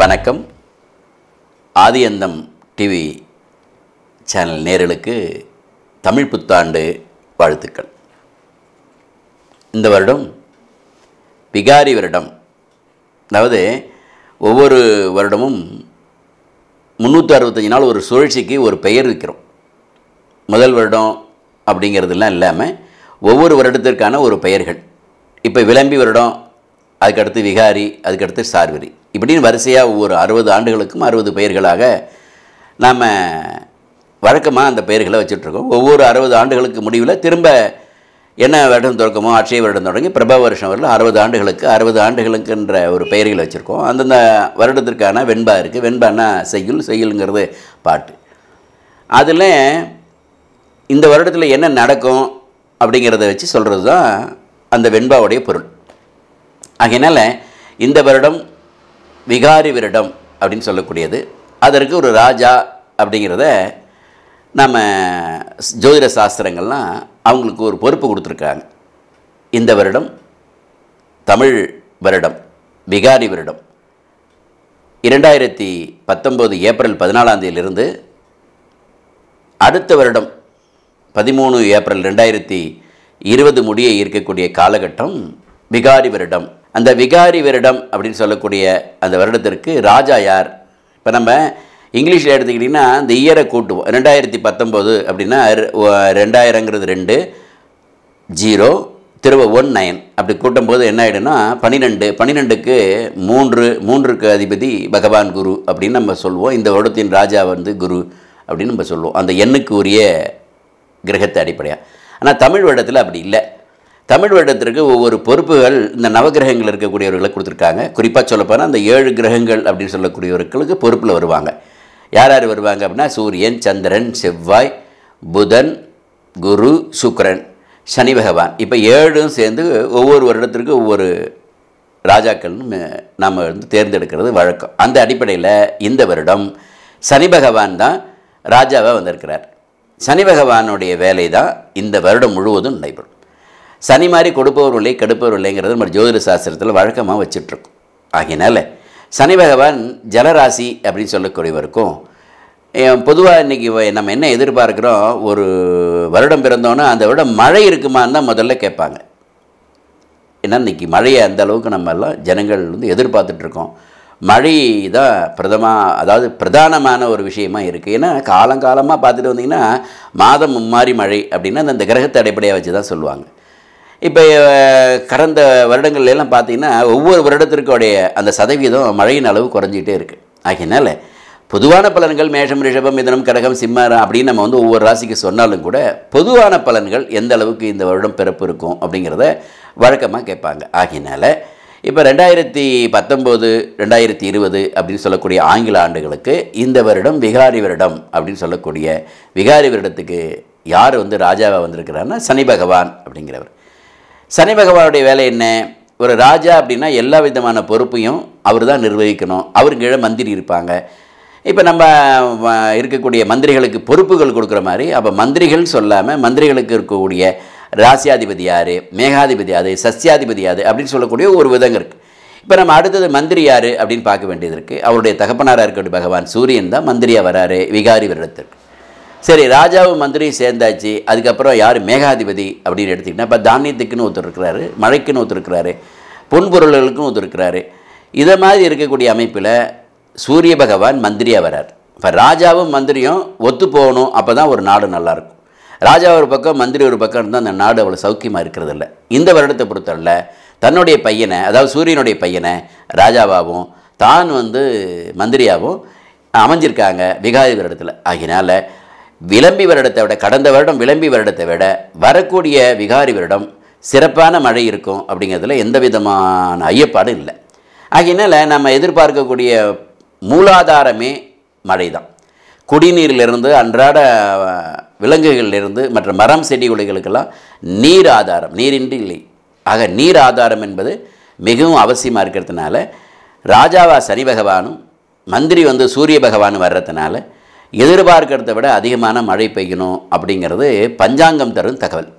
வணக்கம். Aadhiyantham TV channel நேரலுக்கு தமிழ் புத்தாண்டு வாழ்த்துக்கள். இந்த வருடம் விகாரி வருடம். அதாவது ஒவ்வொரு வருடமும் முந்நூற்றி அறுபத்தஞ்சு நாள் ஒரு சுழற்சிக்கு ஒரு பெயர் வைக்கிறோம். முதல் வருடம் அப்படிங்கிறதுலாம் இல்லாமல் ஒவ்வொரு வருடத்திற்கான ஒரு பெயர்கள். இப்போ விளம்பி வருடம் அதுக்கடுத்து விகாரி அதுக்கடுத்து சார்வரி. இப்படின்னு வரிசையாக ஒவ்வொரு அறுபது ஆண்டுகளுக்கும் அறுபது பெயர்களாக நாம் வழக்கமாக அந்த பெயர்களை வச்சுட்ருக்கோம். ஒவ்வொரு அறுபது ஆண்டுகளுக்கு முடிவில் திரும்ப என்ன வருடம் தொடக்கமோ அட்சய வருடம் தொடங்கி பிரபா வருஷம் வரல அறுபது ஆண்டுகளுக்கு அறுபது ஆண்டுகளுக்குன்ற ஒரு பெயர்களை வச்சுருக்கோம். அந்தந்த வருடத்திற்கான வெண்பா இருக்குது வெண்பான்னா செய்யுள் செய்யுளுங்கிறது பாட்டு. அதில் இந்த வருடத்தில் என்ன நடக்கும் அப்படிங்கிறத வச்சு சொல்கிறது தான் அந்த வெண்பாவுடைய பொருள். ஆகையினால இந்த வருடம் விகாரி வருடம் அப்படின்னு சொல்லக்கூடியது. அதற்கு ஒரு ராஜா அப்படிங்கிறத நம்ம ஜோதிட சாஸ்திரங்கள்லாம் அவங்களுக்கு ஒரு பொறுப்பு கொடுத்துருக்காங்க இந்த வருடம் தமிழ் வருடம் விகாரி வருடம். இரண்டாயிரத்தி பத்தொம்போது ஏப்ரல் பதினாலாந்தேதியிலிருந்து அடுத்த வருடம் பதிமூணு ஏப்ரல் ரெண்டாயிரத்தி இருபது முடிய இருக்கக்கூடிய காலகட்டம் விகாரி வருடம். அந்த விகாரி வருடம் அப்படின்னு சொல்லக்கூடிய அந்த வருடத்திற்கு ராஜா யார்? இப்போ நம்ம இங்கிலீஷில் எடுத்துக்கிட்டிங்கன்னா இந்த இயரை கூட்டுவோம் ரெண்டாயிரத்தி பத்தொம்போது அப்படின்னா ரெண்டாயிரங்கிறது ரெண்டு ஜீரோ திரும்ப ஒன் நைன். அப்படி கூட்டும்போது என்ன ஆகிடும்னா பன்னிரெண்டு பன்னிரெண்டுக்கு மூன்று மூன்றுக்கு அதிபதி பகவான் குரு அப்படின்னு நம்ம சொல்லுவோம் இந்த வருடத்தின் ராஜா வந்து குரு அப்படின்னு நம்ம சொல்லுவோம் அந்த எண்ணுக்கு உரிய கிரகத்தை அடிப்படையாக ஆனால் தமிழ் வருடத்தில் அப்படி இல்லை. தமிழ் வருடத்திற்கு ஒவ்வொரு பொறுப்புகள் இந்த நவகிரகங்கள் இருக்கக்கூடியவர்களை கொடுத்துருக்காங்க. குறிப்பாக சொல்லப்போனால் அந்த ஏழு கிரகங்கள் அப்படின்னு சொல்லக்கூடியவர்களுக்கு பொறுப்பில் வருவாங்க. யார் யார் வருவாங்க அப்படின்னா சூரியன் சந்திரன் செவ்வாய் புதன் குரு சுக்கரன் சனி பகவான். இப்போ ஏழும் சேர்ந்து ஒவ்வொரு வருடத்திற்கு ஒவ்வொரு ராஜாக்கள்னு நாம் வந்து தேர்ந்தெடுக்கிறது வழக்கம். அந்த அடிப்படையில் இந்த வருடம் சனி பகவான் தான் ராஜாவாக வந்திருக்கிறார். சனி பகவானுடைய வேலை தான் இந்த வருடம் முழுவதும் நடைபெறும். சனி மாதிரி கொடுப்பவர் இல்லை கெடுப்பவர் இல்லைங்கிறது நம்ம ஜோதிட சாஸ்திரத்தில் வழக்கமாக வச்சிட்ருக்கோம். ஆகையினால சனி பகவான் ஜலராசி அப்படின்னு சொல்லக்கூடியவருக்கும் பொதுவாக இன்றைக்கி நம்ம என்ன எதிர்பார்க்குறோம் ஒரு வருடம் பிறந்தோன்னா அந்த விட மழை இருக்குமான்னு தான் முதல்ல கேட்பாங்க. ஏன்னா இன்றைக்கி மழையை அந்த அளவுக்கு நம்ம எல்லாம் ஜனங்கள் வந்து எதிர்பார்த்துட்ருக்கோம். மழை தான் பிரதமா அதாவது பிரதானமான ஒரு விஷயமா இருக்குது ஏன்னா காலங்காலமாக பார்த்துட்டு வந்தீங்கன்னா மாதம் மும்மாறி மழை அப்படின்னா அந்த கிரகத்தை அடிப்படையாக வச்சு தான் சொல்லுவாங்க. இப்போ கடந்த வருடங்கள்ல எல்லாம் பார்த்தீங்கன்னா ஒவ்வொரு வருடத்திற்குடைய அந்த சதவீதம் மழையின் அளவு குறைஞ்சிட்டே இருக்குது ஆகையினால பொதுவான பலன்கள் மேஷம் ரிஷபம் மிதனம் கடகம் சிம்மரம் அப்படின்னு நம்ம வந்து ஒவ்வொரு ராசிக்கு சொன்னாலும் கூட பொதுவான பலன்கள் எந்த அளவுக்கு இந்த வருடம் பிறப்பு இருக்கும் அப்படிங்கிறத வழக்கமாக கேட்பாங்க. ஆகையினால இப்போ ரெண்டாயிரத்தி பத்தொம்போது ரெண்டாயிரத்தி இருபது அப்படின்னு சொல்லக்கூடிய ஆங்கில ஆண்டுகளுக்கு இந்த வருடம் விகாரி வருடம் அப்படின்னு சொல்லக்கூடிய விகாரி வருடத்துக்கு யார் வந்து ராஜாவாக வந்திருக்கிறாருன்னா சனி பகவான் அப்படிங்கிறவர். சனி பகவானுடைய வேலை என்ன? ஒரு ராஜா அப்படின்னா எல்லா விதமான பொறுப்பையும் அவர் தான் நிர்வகிக்கணும். அவர் கீழே மந்திரி இருப்பாங்க. இப்போ நம்ம இருக்கக்கூடிய மந்திரிகளுக்கு பொறுப்புகள் கொடுக்குற மாதிரி அப்போ மந்திரிகள் சொல்லாமல் மந்திரிகளுக்கு இருக்கக்கூடிய ராசியாதிபதி யார்? மேகாதிபதி யார்? சஸ்யாதிபதி யார்? அப்படின்னு சொல்லக்கூடிய ஒரு விதங்க இருக்குது இப்போ நம்ம அடுத்தது மந்திரி யார் அப்படின்னு பார்க்க வேண்டியது இருக்குது அவருடைய தகப்பனாராக இருக்கக்கூடிய பகவான் சூரியன் தான் மந்திரியாக வராரு விகாரி வருடத்திற்கு. சரி ராஜாவும் மந்திரியும் சேர்ந்தாச்சு அதுக்கப்புறம் யார்? மேகாதிபதி அப்படின்னு எடுத்திங்கன்னா இப்போ தானியத்துக்குன்னு ஒருத்தர் இருக்கிறாரு மழைக்குன்னு ஒருத்தர் இருக்கிறாரு பொன்பொருள்களுக்குன்னு ஒருத்தர் இருக்கிறாரு. இதை மாதிரி இருக்கக்கூடிய அமைப்பில் சூரிய பகவான் மந்திரியாக வரார். இப்போ ராஜாவும் மந்திரியும் ஒத்து போகணும் அப்போ தான் ஒரு நாடு நல்லாயிருக்கும் ராஜா ஒரு பக்கம் மந்திரி ஒரு பக்கம் இருந்தால் அந்த நாடு அவ்வளோ சௌக்கியமாக இருக்கிறது இல்லை இந்த வருடத்தை பொறுத்தவரையில் தன்னுடைய பையனை அதாவது சூரியனுடைய பையனை ராஜாவாகவும் தான் வந்து மந்திரியாகவும் அமைஞ்சிருக்காங்க விகாதி வருடத்தில். ஆகினால விளம்பி வருடத்தை விட கடந்த வருடம் விளம்பி வருடத்தை விட வரக்கூடிய விகாரி வருடம் சிறப்பான மழை இருக்கும் அப்படிங்கிறதுல எந்த விதமான ஐயப்பாடும் இல்லை. ஆகையினால நம்ம எதிர்பார்க்கக்கூடிய மூலாதாரமே மழை தான் குடிநீரிலிருந்து அன்றாட விலங்குகளிலிருந்து மற்ற மரம் செடி கொடிகளுக்கெல்லாம் நீர் ஆதாரம் நீரின்றி இல்லை. ஆக நீர் ஆதாரம் என்பது மிகவும் அவசியமாக இருக்கிறதுனால ராஜாவா சனி பகவானும் மந்திரி வந்து சூரிய பகவானும் வர்றதுனால எதிர்பார்க்கிறத விட அதிகமான மழை பெய்யணும் அப்படிங்கிறது பஞ்சாங்கம் தரும் தகவல்.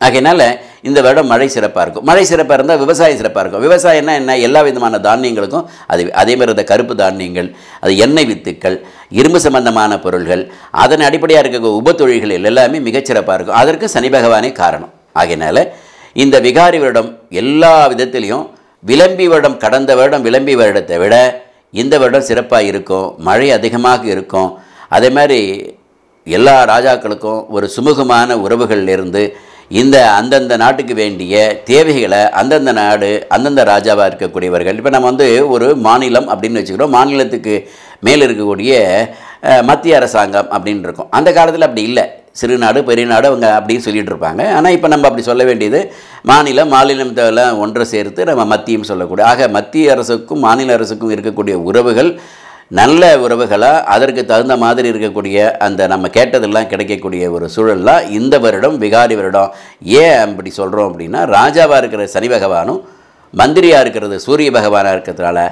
ஆகையினால இந்த வருடம் மழை சிறப்பாக இருக்கும். மழை சிறப்பாக இருந்தால் விவசாயம் சிறப்பாக இருக்கும். விவசாயம்னா என்ன? எல்லா விதமான தானியங்களுக்கும் அது அதே மாதிரி இந்த கருப்பு தானியங்கள் அது எண்ணெய் வித்துக்கள் இரும்பு சம்பந்தமான பொருள்கள் அதன் அடிப்படையாக இருக்க உபத்தொழில்கள் எல்லாமே மிகச்சிறப்பாக இருக்கும். அதற்கு சனி பகவானே காரணம். ஆகையினால இந்த விகாரி வருடம் எல்லா விதத்திலையும் விளம்பி வருடம் கடந்த வருடம் விளம்பி வருடத்தை விட இந்த வருடம் சிறப்பாக இருக்கும் மழை அதிகமாக இருக்கும். அதே மாதிரி எல்லா ராஜாக்களுக்கும் ஒரு சுமூகமான உறவுகளிலிருந்து இந்த அந்தந்த நாட்டுக்கு வேண்டிய தேவைகளை அந்தந்த நாடு அந்தந்த ராஜாவாக இருக்கக்கூடியவர்கள். இப்போ நம்ம வந்து ஒரு மாநிலம் அப்படின்னு வச்சுக்கிறோம். மாநிலத்துக்கு மேலே இருக்கக்கூடிய மத்திய அரசாங்கம் அப்படின்னு இருக்கும். அந்த காலத்தில் அப்படி இல்லை. சிறு நாடு பெரிய நாடு அவங்க அப்படின்னு சொல்லிட்டு இருப்பாங்க ஆனால் இப்போ நம்ம அப்படி சொல்ல வேண்டியது மாநிலம் மாநிலத்தெல்லாம் ஒன்றை சேர்த்து நம்ம மத்தியம் சொல்லக்கூடிய ஆக மத்திய அரசுக்கும் மாநில அரசுக்கும் இருக்கக்கூடிய உறவுகள் நல்ல உறவுகளாக அதற்கு தகுந்த மாதிரி இருக்கக்கூடிய அந்த நம்ம கேட்டதெல்லாம் கிடைக்கக்கூடிய ஒரு சூழல்லாம் இந்த வருடம் விகாரி வருடம். ஏன் அப்படி சொல்கிறோம் அப்படின்னா ராஜாவாக இருக்கிற சனி பகவானும் மந்திரியாக இருக்கிறது சூரிய பகவானாக இருக்கிறதுனால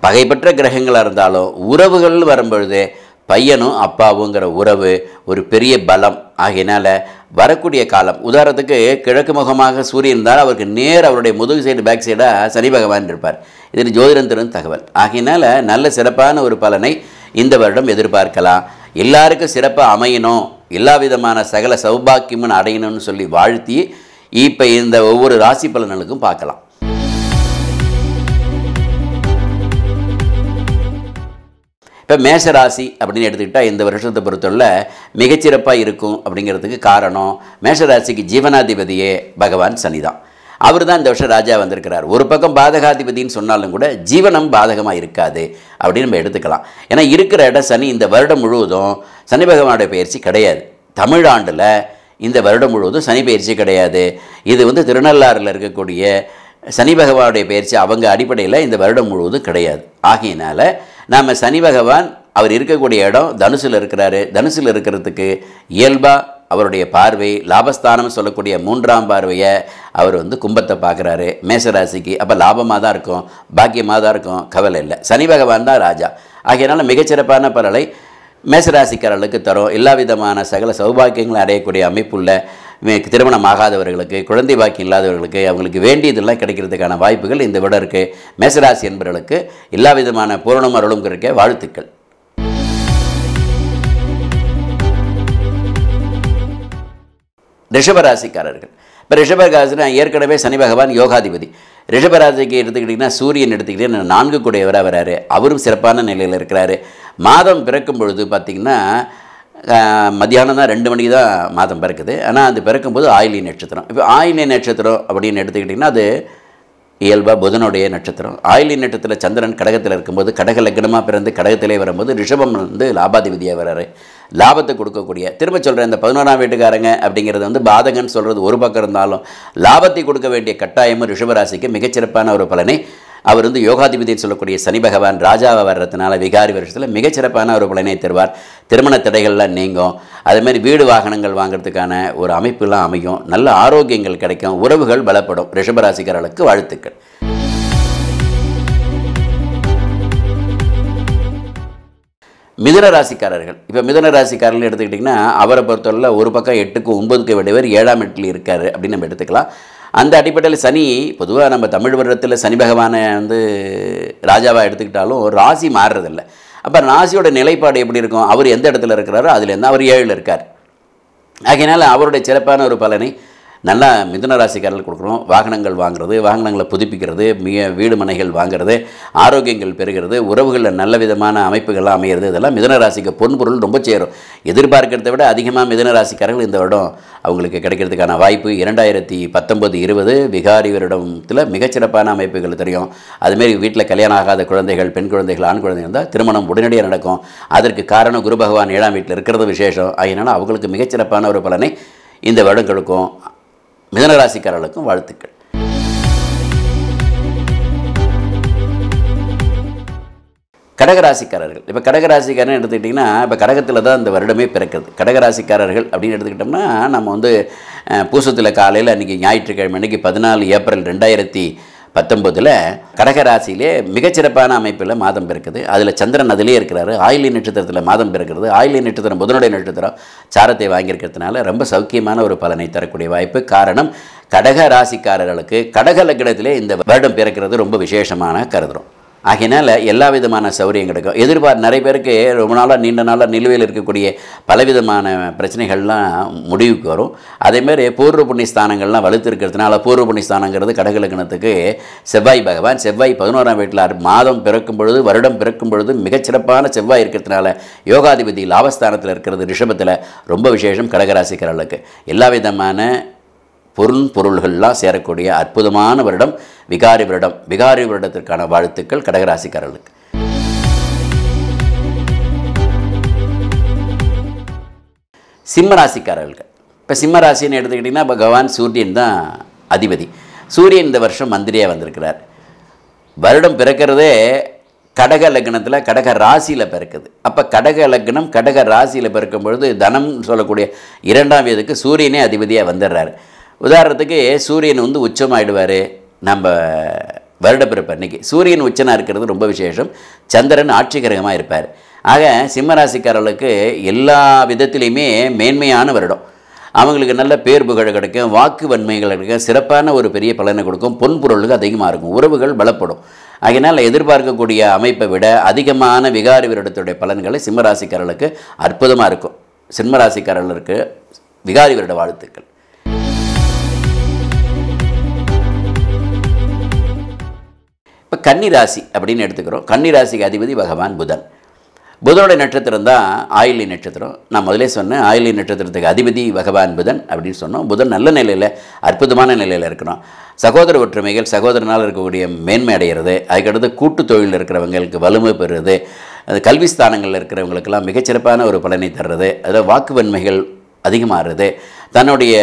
பகைப்பற்ற கிரகங்களாக இருந்தாலும் உறவுகள் வரும்பொழுது பையனும் அப்பாவுங்கிற உறவு ஒரு பெரிய பலம். ஆகையினால வரக்கூடிய காலம். உதாரணத்துக்கு கிழக்கு முகமாக சூரியன் இருந்தால் அவருக்கு நேர் அவருடைய முதுகு சைடு பேக் சைடாக சனி பகவான் இருப்பார். இது ஜோதிடம் தரும் தகவல். ஆகையினால நல்ல சிறப்பான ஒரு பலனை இந்த வருடம் எதிர்பார்க்கலாம். எல்லாருக்கும் சிறப்பாக அமையணும். எல்லா விதமான சகல சௌபாக்கியமும் அடையணும்னு சொல்லி வாழ்த்தி இப்போ இந்த ஒவ்வொரு ராசி பலன்களுக்கும் பார்க்கலாம். இப்போ மேஷராசி அப்படின்னு எடுத்துக்கிட்டால் இந்த வருஷத்தை பொறுத்தவரை மிகச்சிறப்பாக இருக்கும் அப்படிங்கிறதுக்கு காரணம் மேஷராசிக்கு ஜீவனாதிபதியே பகவான் சனிதான். அவர் தான் இந்த வருஷம் ராஜா வந்திருக்கிறார். ஒரு பக்கம் பாதகாதிபதின்னு சொன்னாலும் கூட ஜீவனம் பாதகமாக இருக்காது அப்படின்னு நம்ம எடுத்துக்கலாம். ஏன்னா இருக்கிற இடம் சனி இந்த வருடம் முழுவதும் சனி பகவானுடைய பயிற்சி கிடையாது. தமிழாண்டில் இந்த வருடம் முழுவதும் சனி பயிற்சி கிடையாது. இது வந்து திருநள்ளாறில் இருக்கக்கூடிய சனி பகவானுடைய பயிற்சி அவங்க அடிப்படையில் இந்த வருடம் முழுவதும் கிடையாது. ஆகையினால நாம் சனி பகவான் அவர் இருக்கக்கூடிய இடம் தனுசில் இருக்கிறாரு. தனுசில் இருக்கிறதுக்கு இயல்பாக அவருடைய பார்வை லாபஸ்தானம் சொல்லக்கூடிய மூன்றாம் பார்வையை அவர் வந்து கும்பத்தை பார்க்குறாரு. மேசராசிக்கு அப்போ லாபமாக தான் இருக்கும் பாக்கியமாக தான் இருக்கும் கவலை இல்லை. சனி பகவான் தான் ராஜா. ஆகையினால மிகச்சிறப்பான பலனை மேசராசிக்காரர்களுக்கு தரும். எல்லா விதமான சகல சௌபாக்கியங்களும் அடையக்கூடிய அமைப்புள்ள திருமணம் ஆகாதவர்களுக்கு குழந்தை பாக்கி இல்லாதவர்களுக்கு அவங்களுக்கு வேண்டியதெல்லாம் கிடைக்கிறதுக்கான வாய்ப்புகள் இந்த விட இருக்குது மேசராசி என்பவர்களுக்கு எல்லா விதமான பூரணம் அருளும் இருக்க வாழ்த்துக்கள். ரிஷபராசிக்காரர்கள். இப்போ ரிஷபராசினா ஏற்கனவே சனி பகவான் யோகாதிபதி. ரிஷபராசிக்கு எடுத்துக்கிட்டிங்கன்னா சூரியன் எடுத்துக்கிட்டிங்கன்னா நான்கு கூடையவராக வராரு. அவரும் சிறப்பான நிலையில் இருக்கிறாரு. மாதம் பிறக்கும் பொழுது பார்த்திங்கன்னா மத்தியானம் தான் ரெண்டு மணிக்கு தான் மாதம் பிறக்குது. ஆனால் அது பிறக்கும்போது ஆயிலி நட்சத்திரம். இப்போ ஆயிலி நட்சத்திரம் அப்படின்னு எடுத்துக்கிட்டிங்கன்னா அது இயல்பாக புதனுடைய நட்சத்திரம். ஆயிலி நட்சத்திர சந்திரன் கடகத்தில் இருக்கும்போது கடக லக்னமாக பிறந்து கடகத்திலே வரும்போது ரிஷபம் வந்து லாபாதிபதியாக வர்றாரு. லாபத்தை கொடுக்கக்கூடிய திரும்ப சொல்கிறேன் இந்த பதினோராம் வீட்டுக்காரங்க அப்படிங்கிறது வந்து பாதகன்னு சொல்கிறது ஒரு பக்கம் இருந்தாலும் லாபத்தை கொடுக்க வேண்டிய கட்டாயமும் ரிஷபராசிக்கு மிகச்சிறப்பான ஒரு பலனை அவர் வந்து யோகாதிபதினு சொல்லக்கூடிய சனி பகவான் ராஜாவை வர்றதுனால விகாரி வருஷத்தில் மிகச்சிறப்பான ஒரு பலனை தருவார். திருமண தடைகள்லாம் நீங்கும். அதே மாதிரி வீடு வாகனங்கள் வாங்குறதுக்கான ஒரு அமைப்புலாம் அமையும். நல்ல ஆரோக்கியங்கள் கிடைக்கும். உறவுகள் பலப்படும். ரிஷபராசிக்காரர்களுக்கு வாழ்த்துக்கள். மிதுன ராசிக்காரர்கள். இப்போ மிதன ராசிக்காரர்கள் எடுத்துக்கிட்டிங்கன்னா அவரை பொறுத்தவரையில் ஒரு பக்கம் எட்டுக்கு ஒன்பதுக்கு வேண்டியவர் ஏழாம் எட்டில் இருக்கார் அப்படின்னு நம்ம எடுத்துக்கலாம். அந்த அடிப்படையில் சனி பொதுவாக நம்ம தமிழ் வருடத்தில் சனி பகவானை வந்து ராஜாவாக எடுத்துக்கிட்டாலும் ராசி மாறுறதில்ல. அப்போ ராசியோட நிலைப்பாடு எப்படி இருக்கும்? அவர் எந்த இடத்துல இருக்கிறாரோ அதுலேருந்து அவர் ஏழில் இருக்கார். ஆகையினால அவருடைய சிறப்பான ஒரு பலனை நல்லா மிதுன ராசிக்காரர்கள் கொடுக்குறோம். வாகனங்கள் வாங்குறது வாகனங்களை புதுப்பிக்கிறது மிக வீடு மனைகள் வாங்குறது ஆரோக்கியங்கள் பெறுகிறது உறவுகளில் நல்ல விதமான அமைப்புகள்லாம் அமையிறது இதெல்லாம் மிதுன ராசிக்கு பொன்பொருள் ரொம்ப சேரும். எதிர்பார்க்கிறத விட அதிகமாக மிதுன ராசிக்காரர்கள் இந்த வருடம் அவங்களுக்கு கிடைக்கிறதுக்கான வாய்ப்பு இரண்டாயிரத்தி பத்தொம்பது இருபது விகாரி வருடத்தில் மிகச்சிறப்பான அமைப்புகள் தெரியும். அதுமாரி வீட்டில் கல்யாணம் ஆகாத குழந்தைகள் பெண் குழந்தைகள் ஆண் குழந்தைகள் இருந்தால் திருமணம் உடனடியாக நடக்கும். அதற்கு காரணம் குரு பகவான் ஏழாம் வீட்டில் இருக்கிறது விசேஷம். அதனால் அவங்களுக்கு மிகச்சிறப்பான ஒரு பலனை இந்த வருடம் கொடுக்கும். மிதனராசிக்காரர்களுக்கும் வாழ்த்துக்கள். கடகராசிக்காரர்கள். இப்போ கடகராசிக்காரன் எடுத்துக்கிட்டிங்கன்னா இப்போ கடகத்தில் தான் இந்த வருடமே பிறக்கிறது கடகராசிக்காரர்கள் அப்படின்னு எடுத்துக்கிட்டோம்னா நம்ம வந்து பூசத்தில் காலையில் அன்றைக்கி ஞாயிற்றுக்கிழமை அன்றைக்கி பதினாலு ஏப்ரல் ரெண்டாயிரத்தி பத்தொம்போதில் கடகராசியிலே மிகச்சிறப்பான அமைப்பில் மாதம் பிறக்குது. அதில் சந்திரன் அதிலே இருக்கிறாரு. ஆயிலி நட்சத்திரத்தில் மாதம் பிறக்கிறது. ஆயிலி நட்சத்திரம் புதனுடைய நட்சத்திரம் சாரத்தை வாங்கியிருக்கிறதுனால ரொம்ப சௌக்கியமான ஒரு பலனை தரக்கூடிய வாய்ப்பு. காரணம் கடக ராசிக்காரர்களுக்கு கடக லக்னத்திலே இந்த வருடம் பிறக்கிறது ரொம்ப விசேஷமான கருதுறோம். ஆகையினால எல்லா விதமான சௌரியம் கிடைக்கும். எதிர்பார் நிறைய பேருக்கு ரொம்ப நாளாக நீண்ட நாளாக நிலுவையில் இருக்கக்கூடிய பலவிதமான பிரச்சனைகள்லாம் முடிவுக்கு வரும். அதேமாதிரி பூர்வ புண்ணிய ஸ்தானங்கள்லாம் வலுத்து இருக்கிறதுனால பூர்வ புண்ணிய ஸ்தானங்கிறது கடகலக்கணத்துக்கு செவ்வாய் பகவான் செவ்வாய் பதினோராம் வீட்டில் மாதம் பிறக்கும் பொழுது வருடம் பிறக்கும் பொழுது மிகச்சிறப்பான செவ்வாய் இருக்கிறதுனால யோகாதிபதி லாபஸ்தானத்தில் இருக்கிறது ரிஷபத்தில் ரொம்ப விசேஷம் கடகராசிக்காரர்களுக்கு. எல்லா விதமான பொருள் பொருள்கள்லாம் சேரக்கூடிய அற்புதமான வருடம் விகாரி வருடம். விகாரி வருடத்திற்கான வாழ்த்துக்கள் கடகராசிக்காரர்களுக்கு. சிம்மராசிக்காரர்களுக்கு. இப்போ சிம்மராசின்னு எடுத்துக்கிட்டிங்கன்னா எடுத்துக்கிட்டிங்கன்னா பகவான் சூரியன் தான் அதிபதி. சூரியன் இந்த வருஷம் மந்திரியாக வந்திருக்கிறார். வருடம் பிறக்கிறதே கடக லக்னத்தில் கடக ராசியில் பிறக்குது. அப்போ கடக லக்னம் கடக ராசியில் பிறக்கும் பொழுது தனம் சொல்லக்கூடிய இரண்டாம் வீதுக்கு சூரியனே அதிபதியாக வந்துடுறாரு. உதாரணத்துக்கு சூரியன் வந்து உச்சமாயிடுவார். நம்ம வருடப்பிறப்பு அன்னைக்கு. சூரியன் உச்சனாக இருக்கிறது ரொம்ப விசேஷம். சந்திரன் ஆட்சி கிரகமாக இருப்பார். ஆக சிம்மராசிக்காரர்களுக்கு எல்லா விதத்திலையுமே மேன்மையான வருடம். அவங்களுக்கு நல்ல பேர் புகழ் கிடைக்கும் வாக்கு வன்மைகள் கிடைக்கும் சிறப்பான ஒரு பெரிய பலனை கொடுக்கும் பொன் அதிகமாக இருக்கும் உறவுகள் பலப்படும். அதனால் எதிர்பார்க்கக்கூடிய அமைப்பை விட அதிகமான விகாரி வருடத்துடைய பலன்களை சிம்மராசிக்காரர்களுக்கு அற்புதமாக இருக்கும். சிம்மராசிக்காரர்களுக்கு விகாரி வருட வாழ்த்துக்கள். கன்னிராசி அப்படின்னு எடுத்துக்கிறோம். கன்னிராசிக்கு அதிபதி பகவான் புதன். புதனுடைய நட்சத்திரம் தான் ஆயிலி நட்சத்திரம். நான் முதலே சொன்னேன் ஆயிலி நட்சத்திரத்துக்கு அதிபதி பகவான் புதன் அப்படின்னு சொன்னோம். புதன் நல்ல நிலையில் அற்புதமான நிலையில் இருக்கணும் சகோதர ஒற்றுமைகள் சகோதரனால் இருக்கக்கூடிய மேன்மை அடைகிறது அதுக்கடுத்து கூட்டு தொழிலில் இருக்கிறவங்களுக்கு வலிமை பெறுறது அது கல்வி ஸ்தானங்களில் இருக்கிறவங்களுக்கெல்லாம் மிகச்சிறப்பான ஒரு பலனை தர்றது அதாவது வாக்குவன்மைகள் அதிகமாகிறது. தன்னுடைய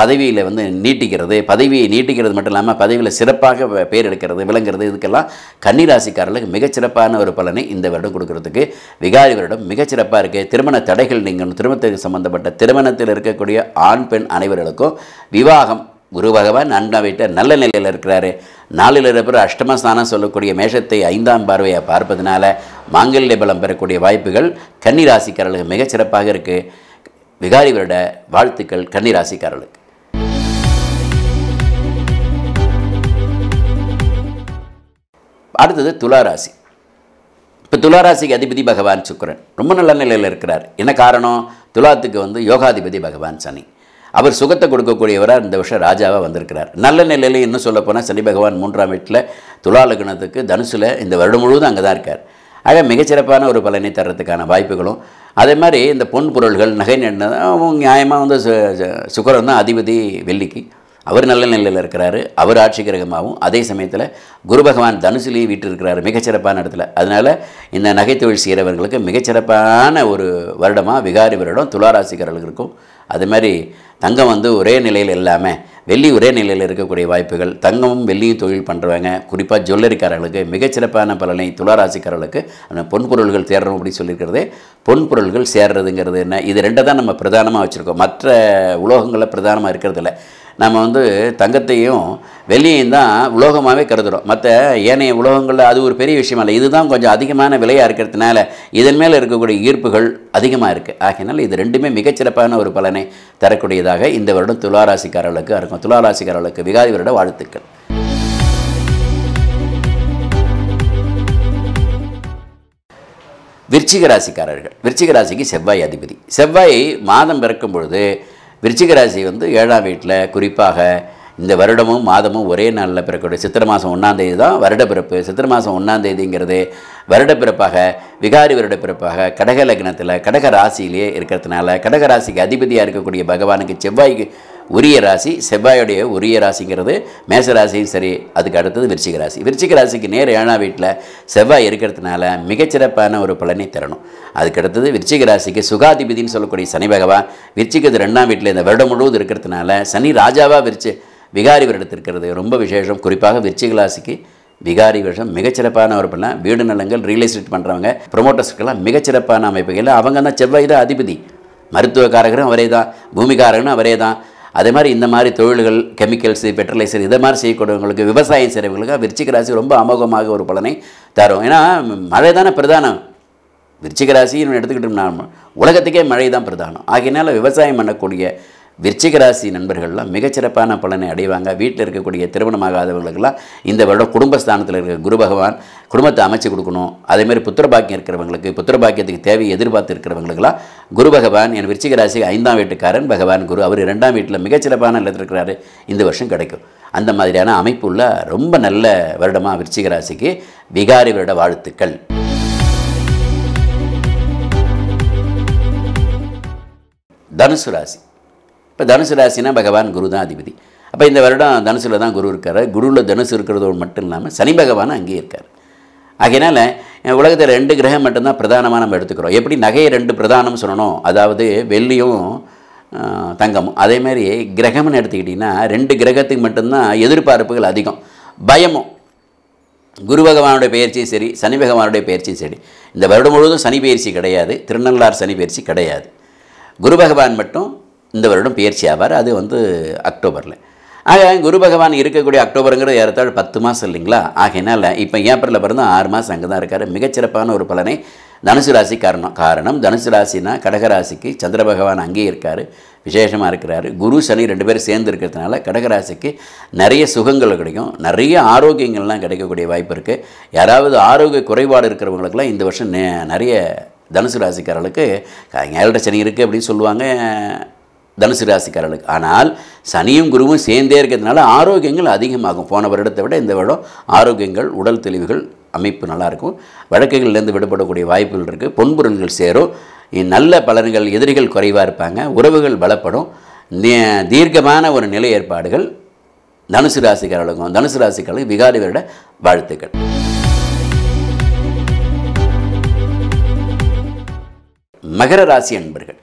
பதவியில் வந்து நீட்டிக்கிறது பதவியை நீட்டிக்கிறது மட்டும் இல்லாமல் பதவியில் சிறப்பாக பேர் எடுக்கிறது விளங்குறது இதுக்கெல்லாம் கன்னிராசிக்காரர்களுக்கு மிகச்சிறப்பான ஒரு பலனை இந்த வருடம் கொடுக்கறதுக்கு விகாரி வருடம் மிகச்சிறப்பாக இருக்குது திருமண தடைகள் நீங்கள் திருமணத்துக்கு சம்பந்தப்பட்ட திருமணத்தில் இருக்கக்கூடிய ஆண் பெண் அனைவர்களுக்கும் விவாகம். குரு பகவான் அண்ணா நல்ல நிலையில் இருக்கிறாரு. நாளில் இருப்பர் அஷ்டமஸ்தானம் சொல்லக்கூடிய மேஷத்தை ஐந்தாம் பார்வையை பார்ப்பதனால மாங்கல்ய பலம் பெறக்கூடிய வாய்ப்புகள் கன்னிராசிக்காரர்களுக்கு மிகச்சிறப்பாக இருக்குது விகாரி வருட வாழ்த்துக்கள் கன்னிராசிக்காரர்களுக்கு. அடுத்தது துளாராசி. இப்போ துளாராசிக்கு அதிபதி பகவான் சுக்கிரன். ரொம்ப நல்ல நிலையில் இருக்கிறார். என்ன காரணம்? துலாத்துக்கு வந்து யோகாதிபதி பகவான் சனி. அவர் சுகத்தை கொடுக்கக்கூடியவராக இந்த வருஷம் ராஜாவாக வந்திருக்கிறார். நல்ல நிலையில் இன்னும் சொல்லப்போனால் சனி பகவான் மூன்றாம் வீட்டில் துலா லக்னத்துக்கு தனுசில் இந்த வருடம் முழுவதும் அங்கே தான் இருக்கார். ஆக மிகச்சிறப்பான ஒரு பலனை தர்றதுக்கான வாய்ப்புகளும். அதே மாதிரி இந்த பொன் பொருள்கள் நகை நெண்ண நியாயமாக வந்து சு- சு- தான் அதிபதி வெள்ளிக்கு. அவர் நல்ல நிலையில் இருக்கிறாரு. அவர் ஆட்சி கிரகமாகவும் அதே சமயத்தில் குரு பகவான் தனுசுலேயே வீட்டிருக்கிறாரு மிகச்சிறப்பான இடத்துல. அதனால் இந்த நகைத்தொழில் செய்கிறவர்களுக்கு மிகச்சிறப்பான ஒரு வருடமாக விகாரி வருடம் துளாராசிக்காரர்களுக்கு இருக்கும் அதே மாதிரி தங்கம் வந்து ஒரே நிலையில் இல்லாமல் வெள்ளி ஒரே நிலையில் இருக்கக்கூடிய வாய்ப்புகள் தங்கமும் வெள்ளியும் தொழில் பண்ணுறவங்க குறிப்பாக ஜுவல்லரிக்காரர்களுக்கு மிகச்சிறப்பான பலனை துளாராசிக்காரர்களுக்கு அந்த பொன் பொருள்கள் தேரணும் அப்படி சொல்லியிருக்கிறது பொன் பொருள்கள் சேர்றதுங்கிறது என்ன? இது ரெண்டை தான் நம்ம பிரதானமாக வச்சுருக்கோம். மற்ற உலோகங்களில் பிரதானமாக இருக்கிறதில்ல. நம்ம வந்து தங்கத்தையும் வெள்ளியையும் தான் உலோகமாகவே கருதுகிறோம் மற்ற ஏனைய உலோகங்களில் அது ஒரு பெரிய விஷயம் இல்லை. இதுதான் கொஞ்சம் அதிகமான விலையாக இருக்கிறதுனால இதன் மேலே இருக்கக்கூடிய ஈர்ப்புகள் அதிகமாக இருக்குது ஆகையினால இது ரெண்டுமே மிகச்சிறப்பான ஒரு பலனை தரக்கூடியதாக இந்த வருடம் துளாராசிக்காரர்களுக்கு இருக்கும் துளாராசிக்காரர்களுக்கு விகாதி வருட வாழ்த்துக்கள். விருச்சிக ராசிக்காரர்கள். விருச்சிக ராசிக்கு செவ்வாய் அதிபதி. செவ்வாய் மாதம் பிறக்கும் பொழுது விருச்சிக ராசி வந்து ஏழாம் வீட்டில் குறிப்பாக இந்த வருடமும் மாதமும் ஒரே நாளில் பிறக்கக்கூடிய சித்திரை மாதம் ஒன்றாந்தேதி தான் வருட பிறப்பு. சித்திரை மாதம் ஒன்றாந்தேதிங்கிறது வருட பிறப்பாக விகாரி வருட பிறப்பாக கடக லக்னத்தில் கடக ராசியிலேயே இருக்கிறதுனால கடக ராசிக்கு அதிபதியாக இருக்கக்கூடிய பகவானுக்கு செவ்வாய்க்கு உரிய ராசி செவ்வாயுடைய உரிய ராசிங்கிறது மேச ராசியும் சரி அதுக்கு அடுத்தது விருச்சிக ராசி. விருச்சிக ராசிக்கு நேர் ஏழாம் வீட்டில் செவ்வாய் இருக்கிறதுனால மிகச்சிறப்பான ஒரு பலனை தரணும். அதுக்கு அடுத்தது விருச்சிக ராசிக்கு சுகாதிபதினு சொல்லக்கூடிய சனி பகவான் விருச்சிக்கிறது ரெண்டாம் வீட்டில் இந்த வருடம் முழுவதும் இருக்கிறதுனால சனி ராஜாவாக விரிச்சு விகாரி வருடத்தில் இருக்கிறது. ரொம்ப விசேஷம். குறிப்பாக விருச்சிக ராசிக்கு விகாரி வருஷம் மிகச்சிறப்பான ஒரு பண்ண வீடு நிலங்கள் ரியல் எஸ்டேட் பண்ணுறவங்க ப்ரொமோட்டர்ஸ்க்கெல்லாம் மிகச்சிறப்பான அமைப்புகள். அவங்க தான் செவ்வாய் தான் அதிபதி. மருத்துவக்காரகரும் அவரே தான் பூமிக்காரகனும் அவரே தான். அதே மாதிரி இந்த மாதிரி தொழில்கள் கெமிக்கல்ஸ் பெட்ரலைசர் இதை மாதிரி செய்யக்கூடியவங்களுக்கு விவசாயம் செய்கிறவங்களுக்கு விருச்சிக ராசி ரொம்ப அமோகமாக ஒரு பலனை தரும். ஏன்னா மழை தானே பிரதானம். விருச்சிக ராசின்னு எடுத்துக்கிட்டோம்னா உலகத்துக்கே மழை தான் பிரதானம். ஆகையினால விவசாயம் பண்ணக்கூடிய விருச்சிக ராசி நண்பர்கள்லாம் மிகச்சிறப்பான பலனை அடைவாங்க. வீட்டில் இருக்கக்கூடிய திருமணமாகாதவங்களுக்கெல்லாம் இந்த வருடம் குடும்பஸ்தானத்தில் இருக்கிற குரு பகவான் குடும்பத்தை அமைச்சு கொடுக்கணும். அதேமாதிரி புத்திர பாக்கியம் இருக்கிறவங்களுக்கு புத்திர பாக்கியத்துக்கு தேவை எதிர்பார்த்து இருக்கிறவங்களுக்கெல்லாம் குரு பகவான் என் விருச்சிக ராசி ஐந்தாம் வீட்டுக்காரன் பகவான் குரு. அவர் இரண்டாம் வீட்டில் மிகச்சிறப்பான நிலத்தில் இருக்கிறாரு. இந்த வருஷம் கிடைக்கும். அந்த மாதிரியான அமைப்புள்ள ரொம்ப நல்ல வருடமாக விருச்சிக ராசிக்கு விகாரி வருட வாழ்த்துக்கள். தனுசு ராசி. இப்போ தனுசு ராசினா பகவான் குரு தான் அதிபதி. அப்போ இந்த வருடம் தனுசில் தான் குரு இருக்கார். குருவில் தனுசு இருக்கிறதோடு மட்டும் இல்லாமல் சனி பகவான் அங்கேயே இருக்கார். ஆகையினால உலகத்தில் ரெண்டு கிரகம் மட்டும்தான் பிரதானமாக நம்ம எடுத்துக்கிறோம். எப்படி நகையை ரெண்டு பிரதானம் சொல்லணும் அதாவது வெள்ளியும் தங்கமும். அதே மாதிரி கிரகம்னு எடுத்துக்கிட்டிங்கன்னா ரெண்டு கிரகத்துக்கு மட்டும்தான் எதிர்பார்ப்புகள் அதிகம். பயமும். குரு பகவானுடைய பயிற்சியும் சரி சனி பகவானுடைய பயிற்சியும் சரி. இந்த வருடம் முழுவதும் சனி பயிற்சி கிடையாது. திருநள்ளார் சனி பயிற்சி கிடையாது. குரு பகவான் மட்டும் இந்த வருடம் பயிற்சி ஆவார். அது வந்து அக்டோபரில். ஆக குரு பகவான் இருக்கக்கூடிய அக்டோபருங்கிறது ஏறத்தாழ் பத்து மாதம் இல்லைங்களா? ஆகையினால இப்போ ஏப்ரலில் பிறந்து ஆறு மாதம் அங்கே தான் இருக்கார். மிகச்சிறப்பான ஒரு பலனை தனுசு ராசி காரணம் காரணம் தனுசு ராசினா கடகராசிக்கு சந்திர பகவான் அங்கேயே இருக்கார். விசேஷமாக இருக்கிறாரு. குரு சனி ரெண்டு பேரும் சேர்ந்து இருக்கிறதுனால கடகராசிக்கு நிறைய சுகங்கள் கிடைக்கும். நிறைய ஆரோக்கியங்கள்லாம் கிடைக்கக்கூடிய வாய்ப்பு இருக்குது யாராவது ஆரோக்கிய குறைபாடு இருக்கிறவங்களுக்கெல்லாம் இந்த வருஷம் நிறைய தனுசு ராசிக்காரர்களுக்கு ஏழரை சனி இருக்குது அப்படின்னு சொல்லுவாங்க. தனுசு ராசிக்காரர்களுக்கு. ஆனால் சனியும் குருவும் சேர்ந்தே இருக்கிறதுனால ஆரோக்கியங்கள் அதிகமாகும். போன வருடத்தை விட இந்த வருடம் ஆரோக்கியங்கள் உடல் தெளிவுகள் அமைப்பு நல்லாயிருக்கும். வழக்குகள்லேருந்து விடுபடக்கூடிய வாய்ப்புகள் இருக்குது பொன்பொருள்கள் சேரும். நல்ல பலன்கள் எதிரிகள் குறைவாக இருப்பாங்க. உறவுகள் பலப்படும். நே- தீர்க்கமான ஒரு நிலை ஏற்பாடுகள் தனுசு ராசிக்காரர்களுக்கும் தனுசு ராசிக்காரர்களுக்கு விகாரி வருட வாழ்த்துக்கள். மகர ராசி அன்பர்கள்.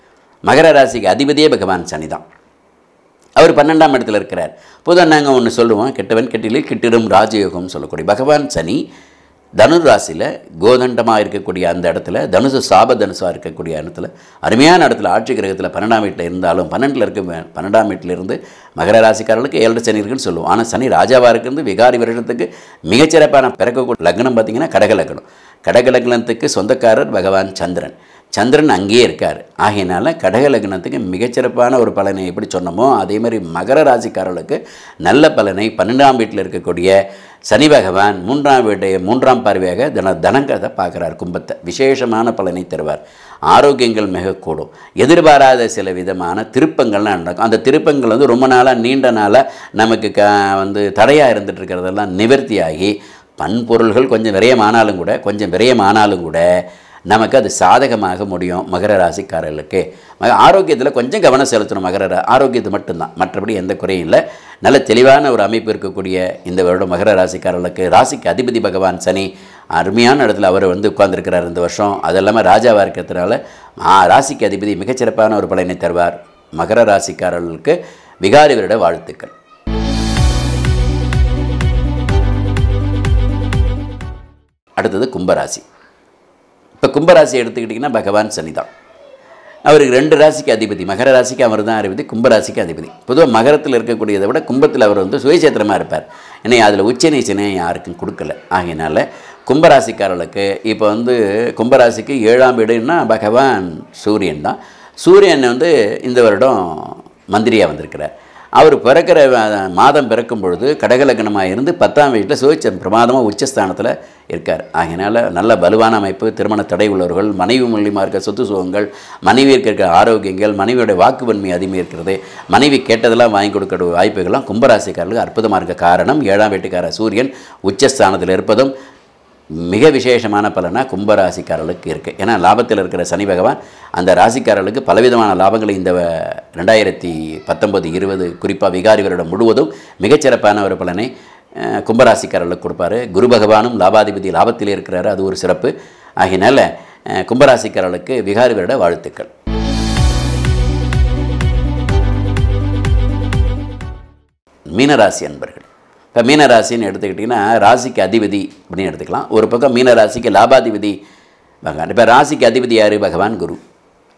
மகர ராசிக்கு அதிபதியே பகவான் சனி தான். அவர் பன்னெண்டாம் இடத்துல இருக்கிறார். பொதுவாக நாங்கள் ஒன்று சொல்லுவோம். கெட்டவன் கெட்டிலில் கிட்டிடும் ராஜயோகம்னு சொல்லக்கூடிய பகவான் சனி தனுர் ராசியில் கோதண்டமாக இருக்கக்கூடிய அந்த இடத்துல தனுசு சாப தனுசாக இருக்கக்கூடிய இடத்துல அருமையான இடத்துல ஆட்சி கிரகத்தில் பன்னெண்டாம் வீட்டில் இருந்தாலும் பன்னெண்டில் இருக்க பன்னெண்டாம் வீட்டில் இருந்து மகர ராசிக்காரர்களுக்கு ஏழரை சனி இருக்குன்னு சொல்லுவோம். ஆனால் சனி ராஜாவாக இருக்கிறது விகாரி வருஷத்துக்கு மிகச்சிறப்பான பிறக்கக்கூடிய லக்னம் பார்த்தீங்கன்னா கடக லக்னம். கடக லக்னத்துக்கு சொந்தக்காரர் பகவான் சந்திரன். சந்திரன் அங்கேயே இருக்கார். ஆகையினால கடக லக்னத்துக்கு மிகச்சிறப்பான ஒரு பலனை எப்படி சொன்னோமோ அதே மாதிரி மகர ராசிக்காரர்களுக்கு நல்ல பலனை பன்னெண்டாம் வீட்டில் இருக்கக்கூடிய சனி பகவான் மூன்றாம் வீட்டை மூன்றாம் பார்வையாக தன தனங்கதை பார்க்குறார். கும்பத்தை விசேஷமான பலனை தருவார். ஆரோக்கியங்கள் மிக கூடும். எதிர்பாராத சில விதமான திருப்பங்கள்லாம் நடக்கும். அந்த திருப்பங்கள் வந்து ரொம்ப நாளாக நீண்ட நாளாக நமக்கு க வந்து தடையாக இருந்துட்டு இருக்கிறதெல்லாம் நிவர்த்தியாகி பண்பொருள்கள் கொஞ்சம் விரயமானாலும் கூட கொஞ்சம் விரயமானாலும் கூட நமக்கு அது சாதகமாக முடியும் மகர ராசிக்காரர்களுக்கு. ஆரோக்கியத்தில் கொஞ்சம் கவனம் செலுத்தணும் மகர ஆரோக்கியத்தை ஆரோக்கியத்து மட்டும்தான். மற்றபடி எந்த குறையும் இல்லை. நல்ல தெளிவான ஒரு அமைப்பு இருக்கக்கூடிய இந்த வருடம் மகர ராசிக்காரர்களுக்கு ராசிக்கு அதிபதி பகவான் சனி அருமையான இடத்துல அவர் வந்து உட்கார்ந்துருக்கிறார் இந்த வருஷம். அது இல்லாமல் ராஜாவாக இருக்கிறதுனால ராசிக்கு அதிபதி மிகச்சிறப்பான ஒரு பலனை தருவார் மகர ராசிக்காரர்களுக்கு. விகாரி வருட வாழ்த்துக்கள். அடுத்தது கும்பராசி. இப்போ கும்பராசி எடுத்துக்கிட்டிங்கன்னா பகவான் சனி தான் அவருக்கு ரெண்டு ராசிக்கு அதிபதி. மகர ராசிக்கு அவர் தான் அதிபதி கும்பராசிக்கு அதிபதி. பொதுவாக மகரத்தில் இருக்கக்கூடியதை விட கும்பத்தில் அவர் வந்து சுயசேத்திரமாக இருப்பார். ஏன்னா அதில் உச்ச நீச்சனே யாருக்கும் கொடுக்கல. ஆகையினால கும்பராசிக்காரர்களுக்கு இப்போ வந்து கும்பராசிக்கு ஏழாம் வீடுன்னா பகவான் சூரியன் தான். சூரியன் வந்து இந்த வருடம் மந்திரியாக வந்திருக்கிறார். அவர் பிறக்கிற மாதம் பிறக்கும் பொழுது கடகலக்கணமாக இருந்து பத்தாம் வீட்டில் சுவிச்ச பிரமாதமாக உச்சஸ்தானத்தில் இருக்கார். ஆகையினால நல்ல வலுவான அமைப்பு திருமண தடை உள்ளவர்கள் மனைவி மூலியமாக இருக்க சொத்து சுகங்கள் மனைவிக்கு இருக்கிற ஆரோக்கியங்கள் மனைவியோட வாக்குவன்மை அதிகமாக இருக்கிறது மனைவி கேட்டதெல்லாம் வாங்கி கொடுக்கிற வாய்ப்புகள்லாம் கும்பராசிக்காரர்களுக்கு அற்புதமாக இருக்க காரணம். ஏழாம் வீட்டுக்கார சூரியன் உச்சஸ்தானத்தில் இருப்பதும் மிக விசேஷமான பலனாக கும்பராசிக்காரர்களுக்கு இருக்குது ஏன்னா லாபத்தில் இருக்கிற சனி பகவான் அந்த ராசிக்காரர்களுக்கு பலவிதமான லாபங்களை இந்த ரெண்டாயிரத்தி பத்தொம்பது இருபது குறிப்பாக விகாரி வருடம் முழுவதும் மிகச்சிறப்பான ஒரு பலனை கும்பராசிக்காரர்களுக்கு கொடுப்பாரு. குரு பகவானும் லாபாதிபதி லாபத்தில் இருக்கிறாரு. அது ஒரு சிறப்பு. ஆகினால கும்பராசிக்காரர்களுக்கு விகாரி வருட வாழ்த்துக்கள். மீனராசி அன்பர்கள். இப்போ மீனராசின்னு எடுத்துக்கிட்டிங்கன்னா ராசிக்கு அதிபதி அப்படின்னு எடுத்துக்கலாம். ஒரு பக்கம் மீனராசிக்கு லாபாதிபதி பகவான். இப்போ ராசிக்கு அதிபதி யார்? பகவான் குரு.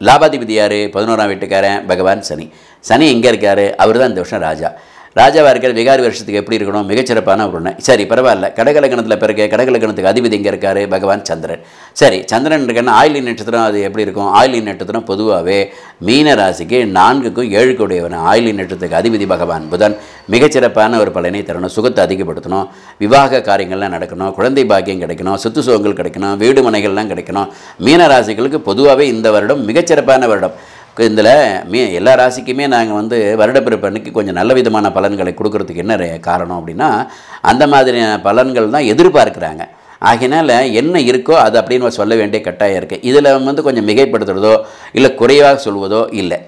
லாபாதிபதி யார்? பதினோராம் வீட்டுக்காரன் பகவான் சனி. சனி எங்கே இருக்கார்? அவர் தான் இந்த வருஷம் ராஜா. ராஜாவாக இருக்கிற விகாரி வருஷத்துக்கு எப்படி இருக்கணும்? மிகச்சிறப்பான ஒரு ஒன்று சரி பரவாயில்ல. கடகலக்கணத்தில் பிறகு கடகலக்கணத்துக்கு அதிபதி எங்கே இருக்கார்? பகவான் சந்திரன். சரி சந்திரன் இருக்கன்னா ஆயிலி நட்சத்திரம் அது எப்படி இருக்கும்? ஆயிலி நட்சத்திரம் பொதுவாகவே மீன ராசிக்கு நான்குக்கும் ஏழுக்கு உடையவன் ஆயிலி நட்சத்திரத்துக்கு அதிபதி பகவான் புதன். மிகச்சிறப்பான ஒரு பலனை தரணும். சுகத்தை அதிகப்படுத்தணும். விவாக காரியங்கள்லாம் நடக்கணும். குழந்தை பாக்கியம் கிடைக்கணும். சொத்து சுகங்கள் கிடைக்கணும். வீடு மனைகள்லாம் கிடைக்கணும். மீன ராசிகளுக்கு பொதுவாகவே இந்த வருடம் மிகச்சிறப்பான வருடம். இதில் மீ எல்லா ராசிக்குமே நாங்கள் வந்து வருடப்பிறப்பு அன்னைக்கு கொஞ்சம் நல்ல விதமான பலன்களை கொடுக்கறதுக்கு என்ன காரணம் அப்படின்னா அந்த மாதிரியான பலன்கள் தான் எதிர்பார்க்குறாங்க. ஆகையினால என்ன இருக்கோ அது அப்படின்னு சொல்ல வேண்டிய கட்டாயம் இருக்குது இதில் வந்து கொஞ்சம் மிகைப்படுத்துறதோ இல்லை குறைவாக சொல்வதோ இல்லை.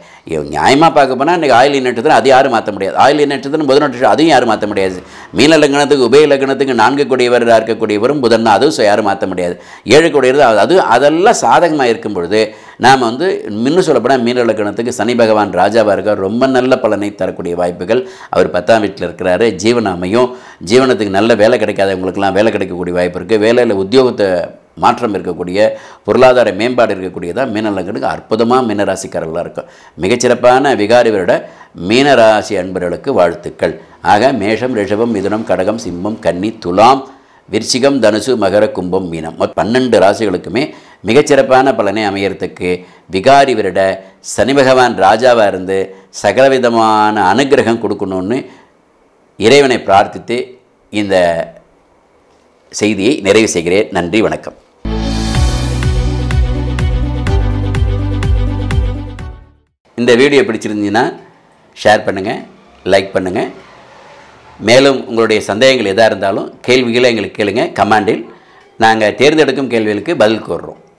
நியாயமாக பார்க்க போனால் இன்றைக்கி ஆயில் நட்சத்திரம் அது யாரும் மாற்ற முடியாது. ஆயில் நட்சத்திரம் புதன் நட்சத்திரம் அதையும் யாரும் மாற்ற முடியாது. மீன லக்னத்துக்கு உபய லக்னத்துக்கு நான்கு கூடியவராக இருக்கக்கூடியவரும் புதன் தான் அதுவும் யாரும் மாற்ற முடியாது. ஏழு கூடியவர் அது அது அதெல்லாம் சாதகமாக இருக்கும் பொழுது நாம் வந்து இன்னும் சொல்லப்போனால் மீன லக்னத்துக்கு சனி பகவான் ராஜாவாக இருக்கார். ரொம்ப நல்ல பலனை தரக்கூடிய வாய்ப்புகள் அவர் பத்தாம் வீட்டில் இருக்கிறாரு. ஜீவன அமையும். ஜீவனத்துக்கு நல்ல வேலை கிடைக்காதவங்களுக்கெல்லாம் வேலை கிடைக்கக்கூடிய வாய்ப்பு இருக்குது வேலையில் உத்தியோகத்தை மாற்றம் இருக்கக்கூடிய பொருளாதார மேம்பாடு இருக்கக்கூடியதாக மீனலங்கனுக்கு அற்புதமாக மீனராசிக்காரர்களாக இருக்கும் மிகச்சிறப்பான விகாரி வருட மீனராசி அன்பர்களுக்கு வாழ்த்துக்கள். ஆக மேஷம் ரிஷபம் மிதுனம் கடகம் சிம்மம் கன்னி துலாம் விருச்சிகம் தனுசு மகர கும்பம் மீனம். பன்னெண்டு ராசிகளுக்குமே மிகச்சிறப்பான பலனை அமையறதுக்கு விகாரி வருட சனி பகவான் ராஜாவாக இருந்து சகலவிதமான அனுக்கிரகம் கொடுக்கணும்னு இறைவனை பிரார்த்தித்து இந்த செய்தியை நிறைவு செய்கிறேன். நன்றி வணக்கம். இந்த வீடியோ பிடிச்சிருந்தீங்கன்னா ஷேர் பண்ணுங்கள் லைக் பண்ணுங்கள் மேலும் உங்களுடைய சந்தேகங்கள் எதாக இருந்தாலும் கேள்விகளை எங்களுக்கு கேளுங்கள் கமாண்டில் நாங்கள் தேர்ந்தெடுக்கும் கேள்விகளுக்கு பதில் கூறுறோம்